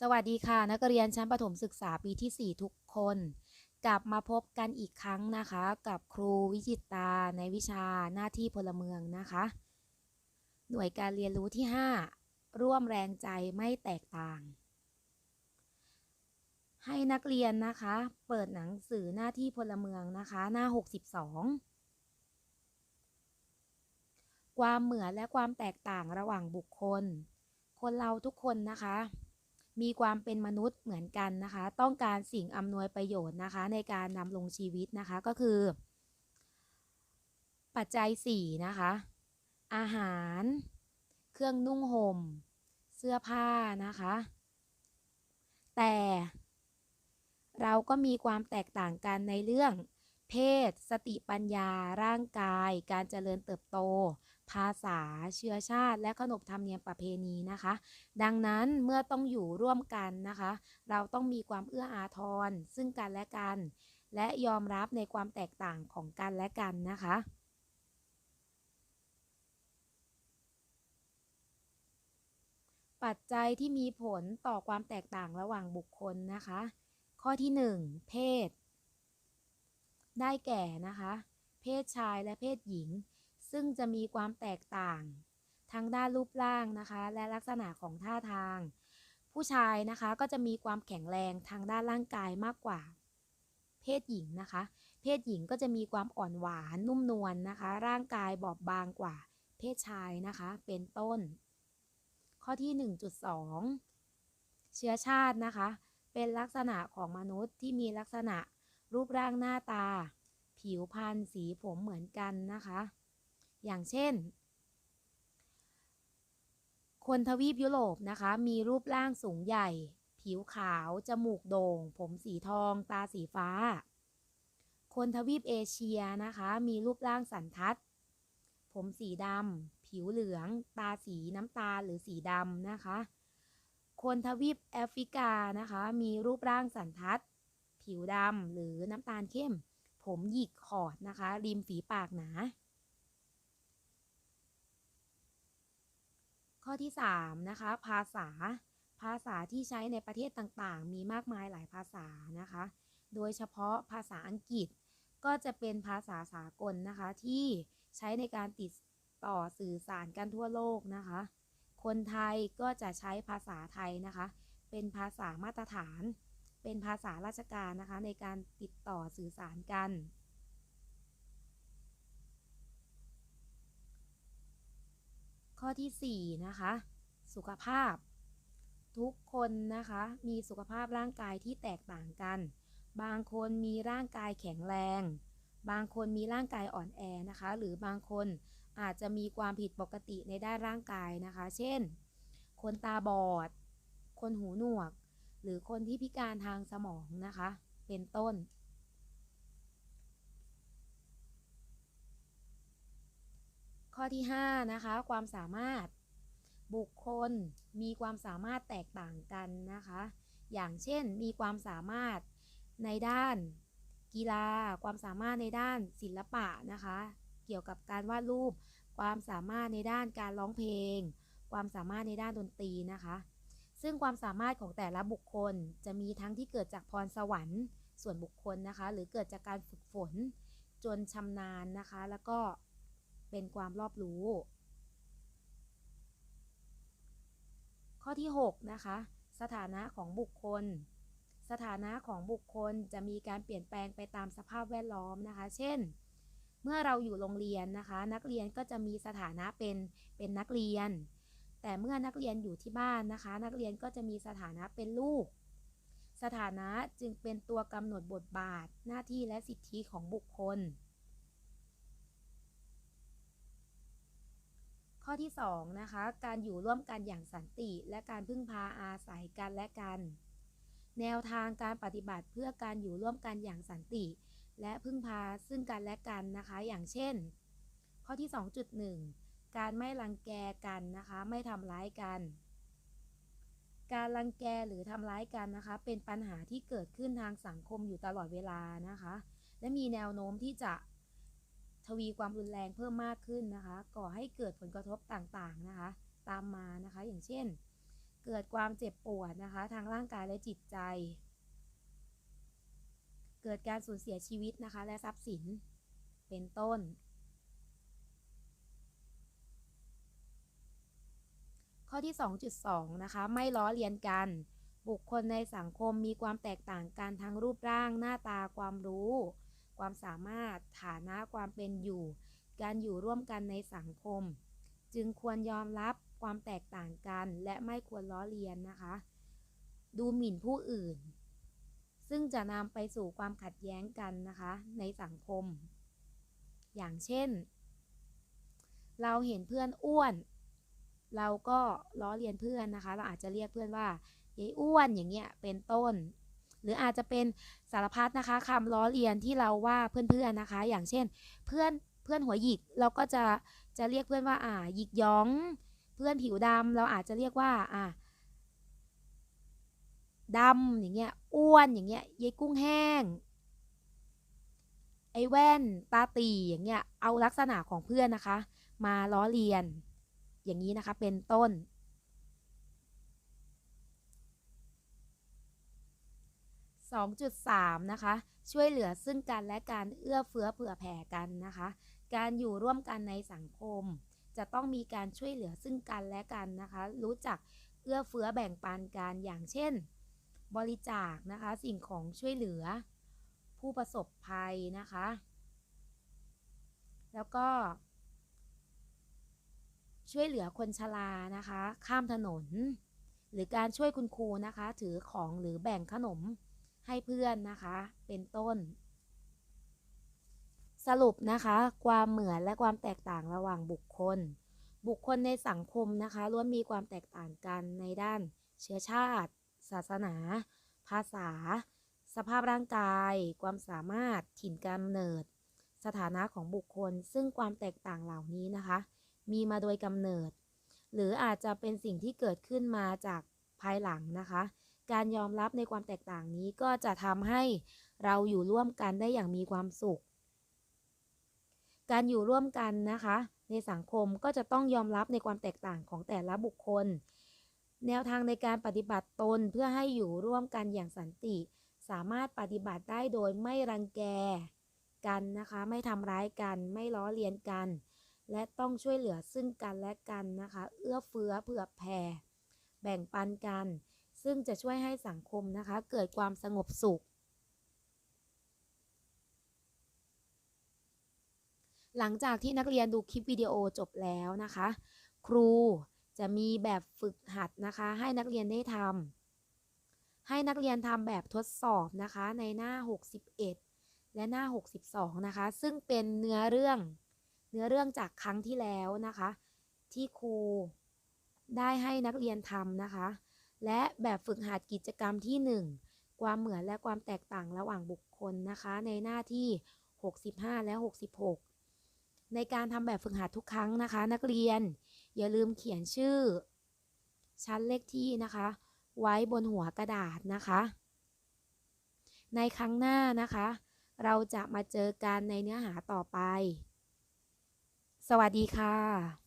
สวัสดีค่ะ นักเรียนชั้นประถมศึกษาปีที่ 4 ทุกคน กลับมาพบกันอีกครั้งนะคะ กับครูวิจิตาในวิชาหน้าที่พลเมืองนะคะ หน่วยการเรียนรู้ที่ 5 ร่วมแรงใจไม่แตกต่าง ให้นักเรียนนะคะ เปิดหนังสือหน้าที่พลเมืองนะคะ หน้า 62 ความเหมือนและความแตกต่างระหว่างบุคคล คนเราทุกคนนะคะ มีความเป็นมนุษย์เหมือนกันนะคะ ต้องการสิ่งอำนวยประโยชน์นะคะ ในการดำรงชีวิตนะคะก็คือ ปัจจัย 4 นะคะ อาหาร เครื่องนุ่งห่ม เสื้อผ้านะคะ แต่เราก็มีความแตกต่างกันในเรื่อง เพศ สติปัญญา ร่างกาย การเจริญเติบโต ภาษาเชื้อชาติ และขนบธรรมเนียมประเพณีนะคะ ดังนั้นเมื่อต้องอยู่ร่วมกันนะคะ เราต้องมีความเอื้ออาทร ซึ่งกันและกัน และยอมรับในความแตกต่างของกันและกันนะคะปัจจัยที่มีผลต่อความแตกต่างระหว่างบุคคลนะคะ ข้อที่ 1 เพศ ได้แก่นะคะ เพศชายและเพศหญิง ซึ่งจะมีความแตกต่าง ทั้งด้านรูปร่างนะคะ และลักษณะของท่าทาง ผู้ชายนะคะก็จะมีความแข็งแรงทางด้านร่างกายมากกว่า เพศหญิงนะคะ เพศหญิงก็จะมีความอ่อนหวานนุ่มนวลนนะคะ ร่างกายบอบบางกว่า เพศชายนะคะเป็นต้น ข้อที่ 1.2 เชื้อชาตินะคะ เป็นลักษณะของมนุษย์ที่มีลักษณะรูปร่างหน้าตา ผิวพรรณสีผมเหมือนกันนะคะ อย่างเช่น คนทวีปยุโรปนะคะ มีรูปร่างสูงใหญ่ ผิวขาว จมูกโด่ง ผมสีทอง ตาสีฟ้า คนทวีปเอเชียนะคะ มีรูปร่างสันทัด ผมสีดำ ผิวเหลือง ตาสีน้ำตาลหรือสีดำนะคะ คนทวีปแอฟริกานะคะ มีรูปร่างสันทัด ผิวดำหรือน้ำตาลเข้ม ผมหยิกขอดนะคะ ริมฝีปากหนา ข้อที่ 3 นะคะ ภาษา ภาษาที่ใช้ในประเทศต่างๆ มีมากมายหลายภาษานะคะ โดยเฉพาะภาษาอังกฤษก็จะเป็นภาษาสากลนะคะ ที่ใช้ในการติดต่อสื่อสารกันทั่วโลกนะคะ คนไทยก็จะใช้ภาษาไทยนะคะ เป็นภาษามาตรฐาน เป็นภาษาราชการนะคะ ในการติดต่อสื่อสารกัน ข้อที่ 4 นะคะ สุขภาพ ทุกคนนะคะ มีสุขภาพร่างกายที่แตกต่างกัน บางคนมีร่างกายแข็งแรง บางคนมีร่างกายอ่อนแอนะคะ หรือบางคนอาจจะมีความผิดปกติในด้านร่างกายนะคะ เช่น คนตาบอด คนหูหนวก หรือคนที่พิการทางสมองนะคะ เป็นต้น ข้อที่ 5 นะคะ ความสามารถบุคคลมีความสามารถแตกต่างกันนะคะ อย่างเช่นมีความสามารถในด้านกีฬา ความสามารถในด้านศิลปะนะคะ เกี่ยวกับการวาดรูป ความสามารถในด้านการร้องเพลง ความสามารถในด้านดนตรีนะคะ ซึ่งความสามารถของแต่ละบุคคลจะมีทั้งที่เกิดจากพรสวรรค์ส่วนบุคคลนะคะ หรือเกิดจากการฝึกฝนจนชำนาญนะคะ แล้วก็ เป็นความรอบรู้ ข้อที่ 6 นะคะ สถานะของบุคคล สถานะของบุคคลจะมีการเปลี่ยนแปลงไปตามสภาพแวดล้อมนะคะ เช่น เมื่อเราอยู่โรงเรียนนะคะ นักเรียนก็จะมีสถานะเป็นเป็นนักเรียน แต่เมื่อนักเรียนอยู่ที่บ้านนะคะ นักเรียนก็จะมีสถานะเป็นลูกสถานะจึงเป็นตัวกำหนดบทบาท หน้าที่และสิทธิของบุคคล ข้อที่2นะคะการอยู่ร่วมกันอย่างสันติ และการพึ่งพาอาศัยกันและกัน แนวทางการปฏิบัติเพื่อการอยู่ร่วมกันอย่างสันติ และพึ่งพาซึ่งกันและกันนะคะ อย่างเช่น ข้อที่ 2.1 การไม่รังแกกันนะคะไม่ทำร้ายกัน การรังแกหรือทำร้ายกันนะคะ เป็นปัญหาที่เกิดขึ้นทางสังคมอยู่ตลอดเวลานะคะ และมีแนวโน้มที่จะ ทวีความรุนแรงเพิ่มมากขึ้นนะคะ ก่อให้เกิดผลกระทบต่างๆนะคะ ตามมานะคะ อย่างเช่น เกิดความเจ็บปวดนะคะ ทางร่างกายและจิตใจ เกิดการสูญเสียชีวิตนะคะ และทรัพย์สินเป็นต้น ข้อที่ 2.2 นะคะ ไม่ล้อเลียนกัน บุคคลในสังคมมีความแตกต่างกันทั้งรูปร่างหน้าตาความรู้ ความสามารถ ฐานะความเป็นอยู่ การอยู่ร่วมกันในสังคม จึงควรยอมรับความแตกต่างกันและไม่ควรล้อเลียนนะคะ ดูหมิ่นผู้อื่น ซึ่งจะนำไปสู่ความขัดแย้งกันนะคะในสังคม อย่างเช่น เราเห็นเพื่อนอ้วน เราก็ล้อเลียนเพื่อนนะคะ เราอาจจะเรียกเพื่อนว่ายายอ้วนอย่างเงี้ยเป็นต้น หรืออาจจะเป็นสารพัดนะคะคำล้อเลียนที่เราว่าเพื่อนๆนะคะ อย่างเช่น เพื่อนเพื่อนหัวหยิกเราก็จะจะเรียกเพื่อนว่าอ่าหยิกหยอง เพื่อนผิวดำเราอาจจะเรียกว่าอ่าดำอย่างเงี้ยอ้วนอย่างเงี้ยยายกุ้งแห้ง ไอ้แว่นตาตีอย่างเงี้ยเอาลักษณะของเพื่อนนะคะ มาล้อเลียน อย่างนี้นะคะเป็นต้น 2.3 นะคะ ช่วยเหลือซึ่งกันและการเอื้อเฟื้อเผื่อแผ่กันนะคะ การอยู่ร่วมกันในสังคม จะต้องมีการช่วยเหลือซึ่งกันและกันนะคะ รู้จักเอื้อเฟื้อแบ่งปันกันอย่างเช่น บริจาคนะคะ สิ่งของช่วยเหลือ ผู้ประสบภัยนะคะ แล้วก็ ช่วยเหลือคนชรานะคะ ข้ามถนน หรือการช่วยคุณครูนะคะ ถือของหรือแบ่งขนม ให้เพื่อนนะคะ เป็นต้น สรุปนะคะ ความเหมือนและความแตกต่างระหว่างบุคคล บุคคลในสังคมนะคะล้วนมีความแตกต่างกันในด้าน เชื้อชาติ ศาสนา ภาษา สภาพร่างกาย ความสามารถถิ่นกำเนิด สถานะของบุคคล ซึ่งความแตกต่างเหล่านี้นะคะ มีมาโดยกำเนิด หรืออาจจะเป็นสิ่งที่เกิดขึ้นมาจากภายหลังนะคะ การยอมรับในความแตกต่างนี้ก็จะทำให้เราอยู่ร่วมกันได้อย่างมีความสุข การอยู่ร่วมกันนะคะ ในสังคมก็จะต้องยอมรับในความแตกต่างของแต่ละบุคคล แนวทางในการปฏิบัติตนเพื่อให้อยู่ร่วมกันอย่างสันติ สามารถปฏิบัติได้โดยไม่รังแกกันนะคะ ไม่ทำร้ายกัน ไม่ล้อเลียนกัน และต้องช่วยเหลือซึ่งกันและกันนะคะ เอื้อเฟื้อเผื่อแผ่ แบ่งปันกัน ซึ่งจะช่วยให้สังคมนะคะเกิดความสงบสุข หลังจากที่นักเรียนดูคลิปวิดีโอจบแล้วนะคะ ครูจะมีแบบฝึกหัดนะคะ ให้นักเรียนได้ทำให้นักเรียนทำแบบทดสอบนะคะในหน้า 61 และหน้า 62 นะคะ ซึ่งเป็นเนื้อเรื่องเนื้อเรื่องจากครั้งที่แล้วนะคะ ที่ครูได้ให้นักเรียนทำนะคะ และแบบฝึกหัดกิจกรรมที่ 1 ความเหมือนและความแตกต่างระหว่างบุคคลนะคะ ในหน้าที่ 65 และ 66 ในการทำแบบฝึกหัดทุกครั้งนะคะ นักเรียน อย่าลืมเขียนชื่อ ชั้นเลขที่นะคะ ไว้บนหัวกระดาษนะคะ ในครั้งหน้านะคะ เราจะมาเจอกันในเนื้อหาต่อไป สวัสดีค่ะ